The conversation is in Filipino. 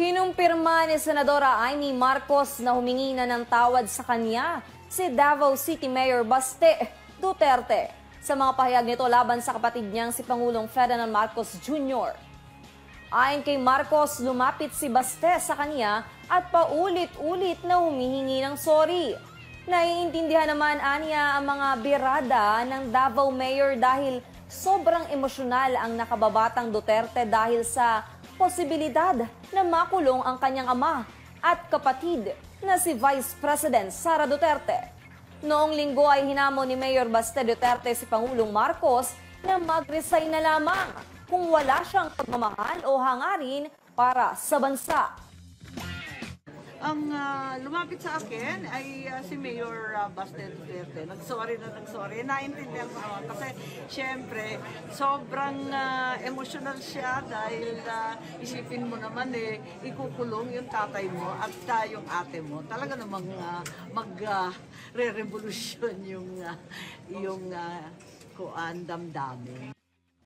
Kinumpirma ni Senadora Amy Marcos na humingi na ng tawad sa kanya si Davao City Mayor Baste Duterte sa mga pahayag nito laban sa kapatid niyang si Pangulong Ferdinand Marcos Jr. Ayon kay Marcos, lumapit si Baste sa kanya at paulit-ulit na humihingi ng sorry. Naiintindihan naman aniya ang mga birada ng Davao Mayor dahil sobrang emosyonal ang nakababatang Duterte dahil sa posibilidad na makulong ang kanyang ama at kapatid na si Vice President Sara Duterte. Noong linggo ay hinamo ni Mayor Baste Duterte si Pangulong Marcos na mag-resign na lamang kung wala siyang pagmamahal o hangarin para sa bansa. Ang ah, lumapit sa akin ay ah, si Mayor uh, Baste Duterte. Nag-sorry na nag-sorry. Naintindihan ko naman kasi syempre sobrang ah, emotional siya dahil ah, isipin mo naman eh ikukulong yung tatay mo at ah, yung ate mo. Talaga namang ah, mag ah, re-revolution yung ah, yung uh, kuan damdamin.